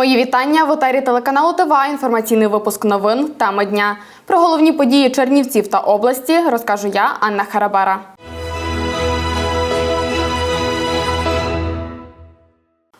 Мої вітання в етері телеканалу ТВА. Інформаційний випуск новин. Тема дня. Про головні події Чернівців та області розкажу я, Анна Харабара.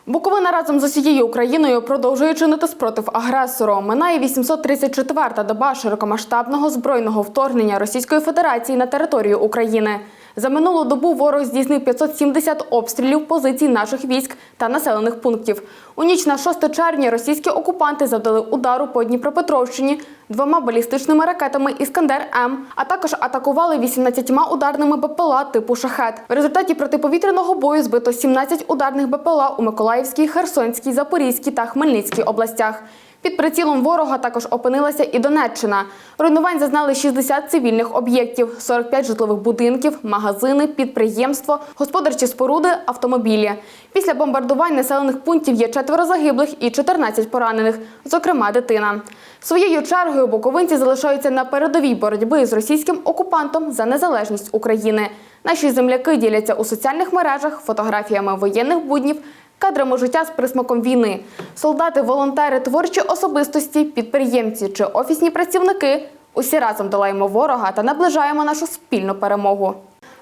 Буковина разом з усією Україною продовжує чинити спротив агресору. Минає 834-та доба широкомасштабного збройного вторгнення Російської Федерації на територію України. За минулу добу ворог здійснив 570 обстрілів позицій наших військ та населених пунктів. У ніч на 6 червня російські окупанти завдали удару по Дніпропетровщині двома балістичними ракетами Іскандер М, а також атакували 18 ударними БПЛА типу Шахет. В результаті протиповітряного бою збито 17 ударних БПЛА у Миколаївській, Херсонській, Запорізькій та Хмельницькій областях. Під прицілом ворога також опинилася і Донеччина. Руйнувань зазнали 60 цивільних об'єктів, 45 житлових будинків, магазини, підприємство, господарчі споруди, автомобілі. Після бомбардувань населених пунктів є четверо загиблих і 14 поранених, зокрема дитина. Своєю чергою буковинці залишаються на передовій боротьби з російським окупантом за незалежність України. Наші земляки діляться у соціальних мережах фотографіями воєнних буднів кадрами життя з присмаком війни. Солдати, волонтери, творчі особистості, підприємці чи офісні працівники усі разом долаємо ворога та наближаємо нашу спільну перемогу.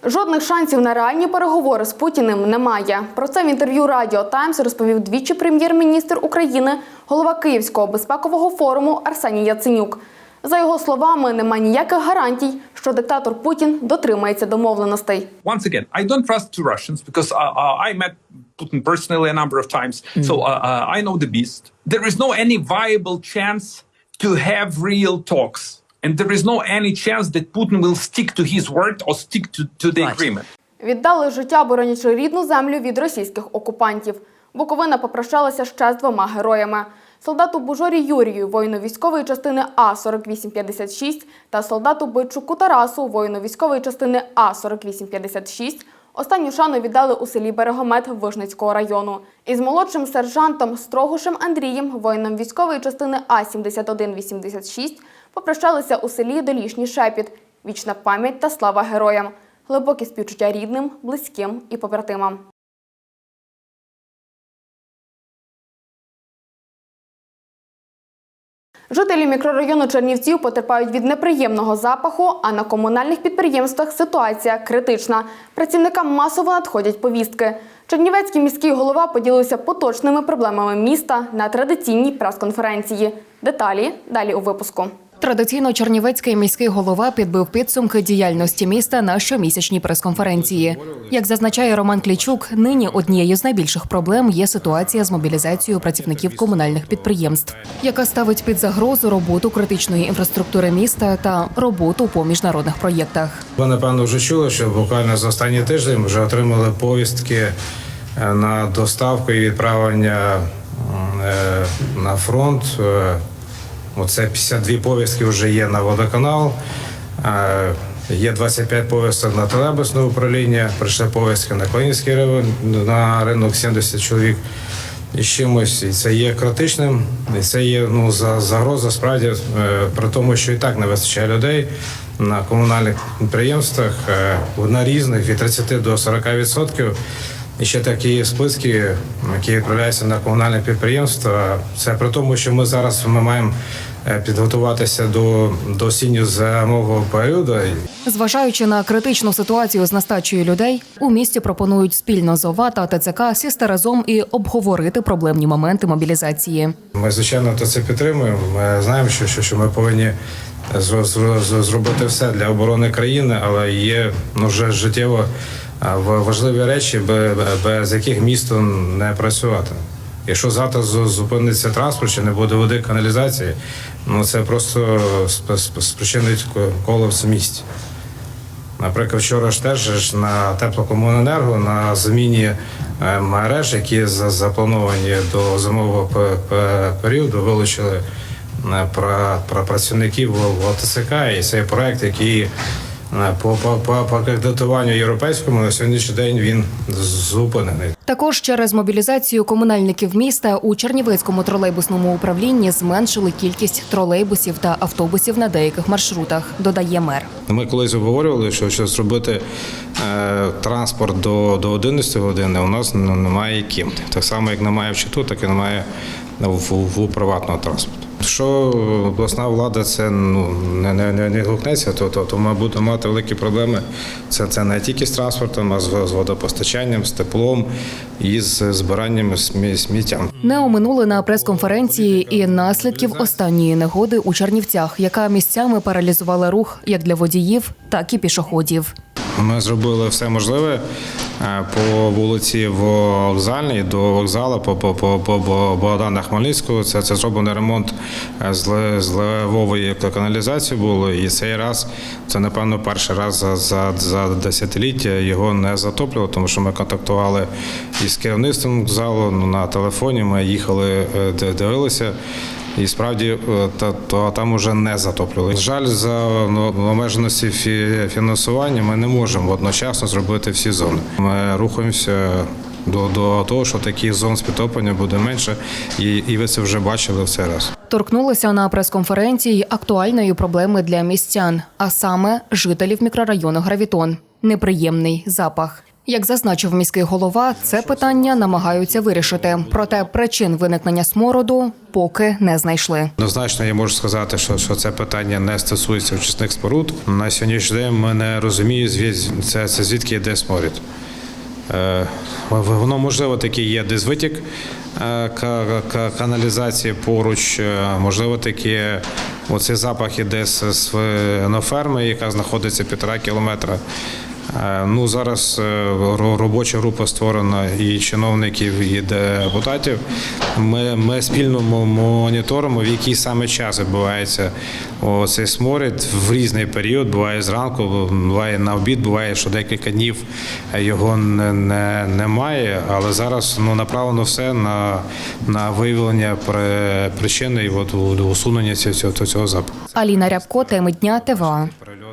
Жодних шансів на реальні переговори з Путіним немає. Про це в інтерв'ю Радіо Таймс розповів двічі прем'єр-міністр України, голова Київського безпекового форуму Арсеній Яценюк. За його словами, немає ніяких гарантій, що диктатор Путін дотримається домовленостей. once again, I don't trust to Russians because uh, uh, I met personally a number of times, so uh, uh, I know the beast. There is no any viable chance to have real talks, and there is no any chance that Putin will stick to his word or stick to, to the agreement. Віддали життя, боронячи рідну землю від російських окупантів. Буковина попрощалася ще з двома героями: солдату Бужорі Юрію, воїну військової частини А 4856 та солдату Бойчуку Тарасу, воїну військової частини А 4856 Останню шану віддали у селі Берегомет Вижницького району. Із молодшим сержантом Строгушем Андрієм, воїном військової частини А 7186 попрощалися у селі Долішній Шепіт. Вічна пам'ять та слава героям. Глибокі співчуття рідним, близьким і побратимам. Жителі мікрорайону Чернівців потерпають від неприємного запаху, а на комунальних підприємствах ситуація критична. Працівникам масово надходять повістки. Чернівецький міський голова поділився поточними проблемами міста на традиційній прес-конференції. Деталі далі у випуску. Традиційно Чернівецький міський голова підбив підсумки діяльності міста на щомісячній прес-конференції. Як зазначає Роман Клічук, нині однією з найбільших проблем є ситуація з мобілізацією працівників комунальних підприємств, яка ставить під загрозу роботу критичної інфраструктури міста та роботу по міжнародних проєктах. Ви напевно вже чули, що буквально за останній тиждень вже отримали повістки е, на доставку і відправлення е, на фронт. Оце 52 повістки вже є на водоканал. Е, Є 25 повісток на телебусне управління, прийшли повістки на Клинівський район, на ринок 70 чоловік і чимось. І це є критичним, і це є ну, за- загроза справді е, при тому, що і так не вистачає людей на комунальних підприємствах е, на різних від 30 до 40 відсотків. І ще такі списки, які відправляються на комунальне підприємства. Це при тому, що ми зараз ми маємо е, підготуватися до, до осінньо-зимового періоду. Зважаючи на критичну ситуацію з нестачею людей, у місті пропонують спільно з ОВА та ТЦК сісти разом і обговорити проблемні моменти мобілізації. Ми звичайно то це підтримуємо. Ми знаємо, що, що, що ми повинні зро- зро- зро- зробити все для оборони країни, але є ну, вже життєво важливі речі, бе- бе- без яких місто не працювати. Якщо завтра зупиниться транспорт, чи не буде води каналізації, ну це просто сп- сп- спричинить колапс в місті. Наприклад, вчора ж теж на теплокомуненерго на заміні е, мереж, які заплановані до зимового пе- пе- періоду, вилучили е, про, працівників ОТСК. І цей проект, який по, по, по, по кредитуванню європейському на сьогоднішній день він зупинений. Також через мобілізацію комунальників міста у Чернівецькому тролейбусному управлінні зменшили кількість тролейбусів та автобусів на деяких маршрутах, додає мер. Ми колись обговорювали, що щоб зробити е, транспорт до, до 11 години, у нас немає ким. Так само, як немає в Читу, так і немає в, в, в приватного транспорту. Якщо обласна влада це ну не, не, не, не гукнеться, то, то, то ми будемо мати великі проблеми. Це, це не тільки з транспортом, а з, з водопостачанням, з теплом і з збиранням смі- сміттям. Не оминули на прес-конференції і наслідків останньої негоди у Чернівцях, яка місцями паралізувала рух як для водіїв, так і пішоходів. Ми зробили все можливе по вулиці Вокзальній до вокзалу, по, по, по, по, Богдана Хмельницького. Це, це зроблений ремонт е, зле- зливової каналізації було. І цей раз це, напевно, перший раз за, за, за десятиліття його не затоплювало, тому що ми контактували із керівництвом вокзалу ну, на телефоні. Ми їхали, е, дивилися. І справді е, та, там уже не затоплювали. Жаль, за ну, обмеженості фі- фінансування ми не можемо одночасно зробити всі зони. Ми рухаємося до, до того, що таких зон з підтоплення буде менше, і, і ви це вже бачили в цей раз. Торкнулися на прес-конференції актуальної проблеми для містян, а саме жителів мікрорайону Гравітон неприємний запах. Як зазначив міський голова, це питання намагаються вирішити. Проте причин виникнення смороду поки не знайшли. Однозначно, я можу сказати, що, що це питання не стосується очисних споруд. На сьогоднішній день ми не розуміємо, звід- це, це звідки йде сморід. Е, Воно можливо таки є десь витік е, ка- ка- каналізації поруч, е, можливо, таки оцей запах іде з свиноферми, яка знаходиться півтора кілометра. Е, Ну зараз е, робоча група створена і чиновників, і депутатів. Ми, ми спільно моніторимо, в який саме час відбувається цей сморід в різний період. Буває зранку, буває на обід, буває, що декілька днів його не, не, немає. Але зараз ну направлено все на, на виявлення при- причини і от усунення цього, цього запаху. Аліна Рябко, теми дня ТВА.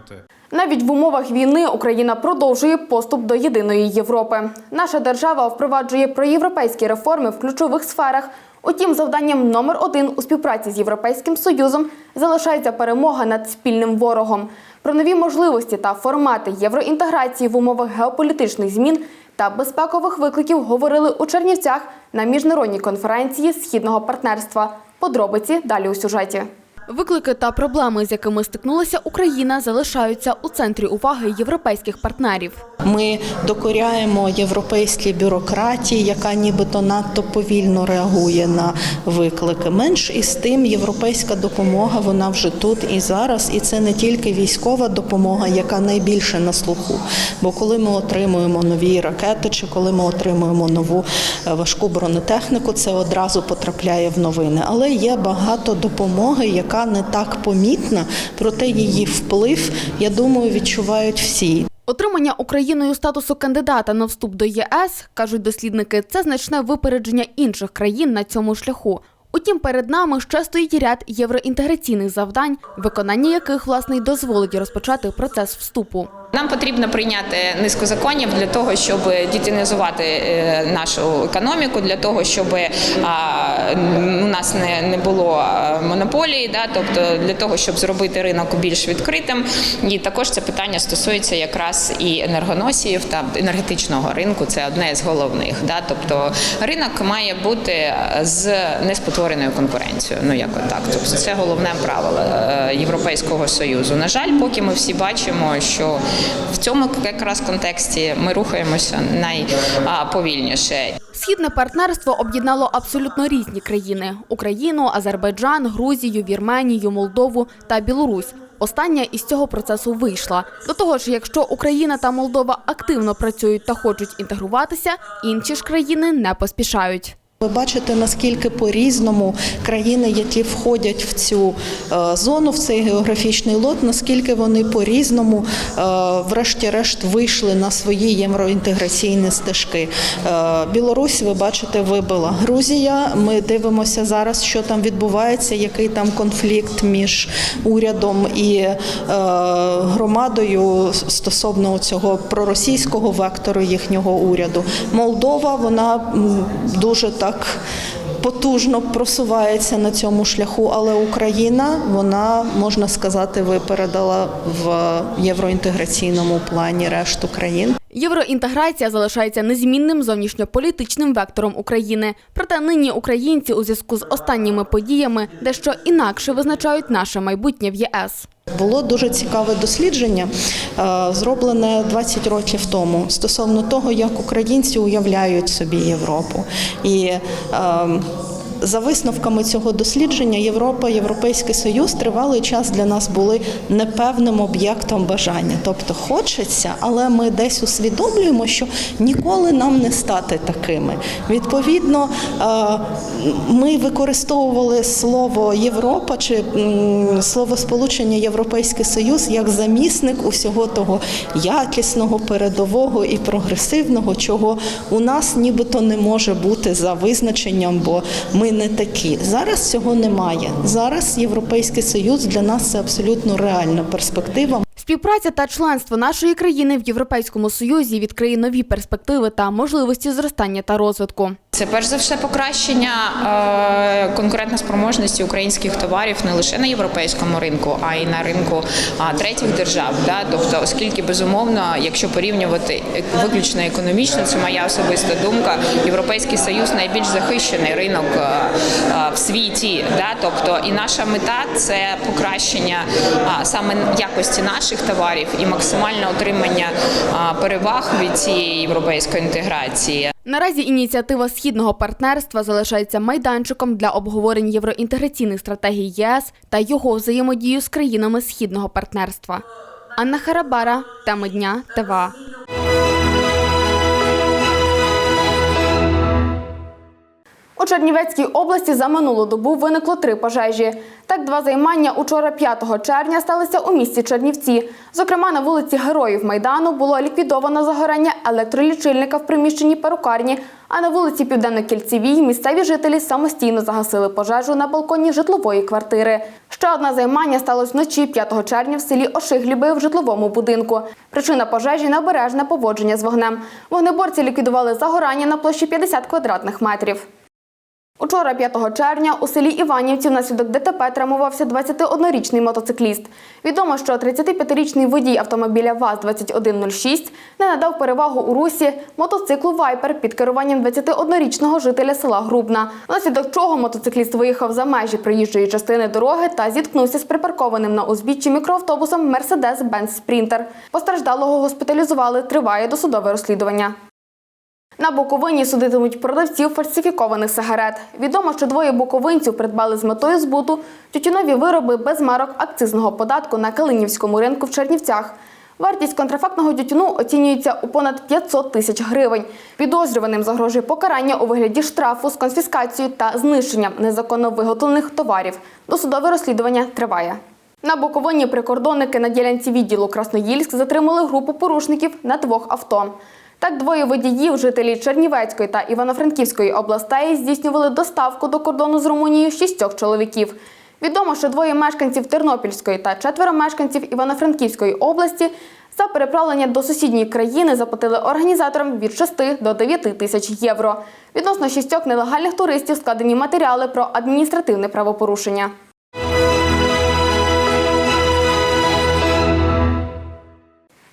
Прильоти. Навіть в умовах війни Україна продовжує поступ до єдиної Європи. Наша держава впроваджує проєвропейські реформи в ключових сферах. Утім, завданням номер один у співпраці з Європейським Союзом залишається перемога над спільним ворогом. Про нові можливості та формати євроінтеграції в умовах геополітичних змін та безпекових викликів говорили у Чернівцях на міжнародній конференції східного партнерства. Подробиці далі у сюжеті. Виклики та проблеми, з якими стикнулася Україна, залишаються у центрі уваги європейських партнерів. Ми докоряємо європейській бюрократії, яка нібито надто повільно реагує на виклики. Менш із тим, європейська допомога вона вже тут і зараз, і це не тільки військова допомога, яка найбільше на слуху. Бо коли ми отримуємо нові ракети, чи коли ми отримуємо нову е, важку бронетехніку, це одразу потрапляє в новини. Але є багато допомоги, яка не так помітна, проте її вплив, я думаю, відчувають всі. Отримання Україною статусу кандидата на вступ до ЄС, кажуть дослідники, це значне випередження інших країн на цьому шляху. Утім, перед нами ще стоїть ряд євроінтеграційних завдань, виконання яких власне й дозволить розпочати процес вступу. Нам потрібно прийняти низку законів для того, щоб дітінізувати е, нашу економіку, для того, щоб у нас не, було монополії, да, тобто для того, щоб зробити ринок більш відкритим. І також це питання стосується якраз і енергоносіїв та енергетичного ринку. Це одне з головних. Да, тобто ринок має бути з неспотвореною конкуренцією. Ну як так. Тобто це головне правило е, Європейського союзу. На жаль, поки ми всі бачимо, що в цьому якраз контексті ми рухаємося найповільніше. Східне партнерство об'єднало абсолютно різні країни: Україну, Азербайджан, Грузію, Вірменію, Молдову та Білорусь. Остання із цього процесу вийшла. До того ж, якщо Україна та Молдова активно працюють та хочуть інтегруватися, інші ж країни не поспішають. Ви бачите, наскільки по-різному країни, які входять в цю е, зону, в цей географічний лот, наскільки вони по-різному, е, врешті-решт, вийшли на свої євроінтеграційні стежки. Е, Білорусь, ви бачите, вибила. Грузія. Ми дивимося зараз, що там відбувається, який там конфлікт між урядом і громадою стосовно цього проросійського вектору їхнього уряду. Молдова, вона дуже так потужно просувається на цьому шляху, але Україна, вона можна сказати, випередила в євроінтеграційному плані решту країн. Євроінтеграція залишається незмінним зовнішньополітичним вектором України. Проте нині українці у зв'язку з останніми подіями дещо інакше визначають наше майбутнє в ЄС. Було дуже цікаве дослідження, е, зроблене 20 років тому, стосовно того, як українці уявляють собі Європу. І е, за висновками цього дослідження, Європа, Європейський Союз тривалий час для нас були непевним об'єктом бажання. Тобто хочеться, але ми десь усвідомлюємо, що ніколи нам не стати такими. Відповідно, е, ми використовували слово Європа чи м, словосполучення Європейський Союз як замісник усього того якісного, передового і прогресивного, чого у нас нібито не може бути за визначенням, бо ми не такі. Зараз цього немає. Зараз Європейський Союз для нас це абсолютно реальна перспектива. Співпраця та членство нашої країни в Європейському Союзі відкриє нові перспективи та можливості зростання та розвитку. Це перш за все покращення е, конкурентоспроможності українських товарів не лише на європейському ринку, а й на ринку третіх держав. Тобто, оскільки безумовно, якщо порівнювати виключно економічно, це моя особиста думка. Європейський союз найбільш захищений ринок е, е, в світі. Тобто, і наша мета це покращення саме якості наших товарів і максимальне отримання переваг від цієї європейської інтеграції. Наразі ініціатива східного партнерства залишається майданчиком для обговорень євроінтеграційних стратегій ЄС та його взаємодію з країнами східного партнерства. Анна Харабара, теми дня ТВА. Чернівецькій області за минулу добу виникло три пожежі. Так, два займання учора 5 червня сталися у місті Чернівці. Зокрема, на вулиці Героїв Майдану було ліквідовано загорання електролічильника в приміщенні перукарні, а на вулиці Південно-Кільцевій місцеві жителі самостійно загасили пожежу на балконі житлової квартири. Ще одне займання сталося вночі 5 червня в селі Ошигліби в житловому будинку. Причина пожежі – необережне поводження з вогнем. Вогнеборці ліквідували загорання на площі 50 квадратних метрів. Учора, 5 червня, у селі Іванівці внаслідок ДТП травмувався 21-річний мотоцикліст. Відомо, що 35-річний водій автомобіля ВАЗ-2106 не надав перевагу у русі мотоциклу «Вайпер» під керуванням 21-річного жителя села Грубна, внаслідок чого мотоцикліст виїхав за межі проїжджої частини дороги та зіткнувся з припаркованим на узбіччі мікроавтобусом «Мерседес-Бенц Спрінтер». Постраждалого госпіталізували, триває досудове розслідування. На Буковині судитимуть продавців фальсифікованих сигарет. Відомо, що двоє буковинців придбали з метою збуту тютюнові вироби без марок акцизного податку на Калинівському ринку в Чернівцях. Вартість контрафактного тютюну оцінюється у понад 500 тисяч гривень. Підозрюваним загрожує покарання у вигляді штрафу з конфіскацією та знищенням незаконно виготовлених товарів. Досудове розслідування триває. На Буковині прикордонники на ділянці відділу Красноїльськ затримали групу порушників на двох авто. Так, двоє водіїв, жителі Чернівецької та Івано-Франківської областей, здійснювали доставку до кордону з Румунією шістьох чоловіків. Відомо, що двоє мешканців Тернопільської та четверо мешканців Івано-Франківської області за переправлення до сусідньої країни заплатили організаторам від 6 до 9 тисяч євро. Відносно шістьох нелегальних туристів складені матеріали про адміністративне правопорушення.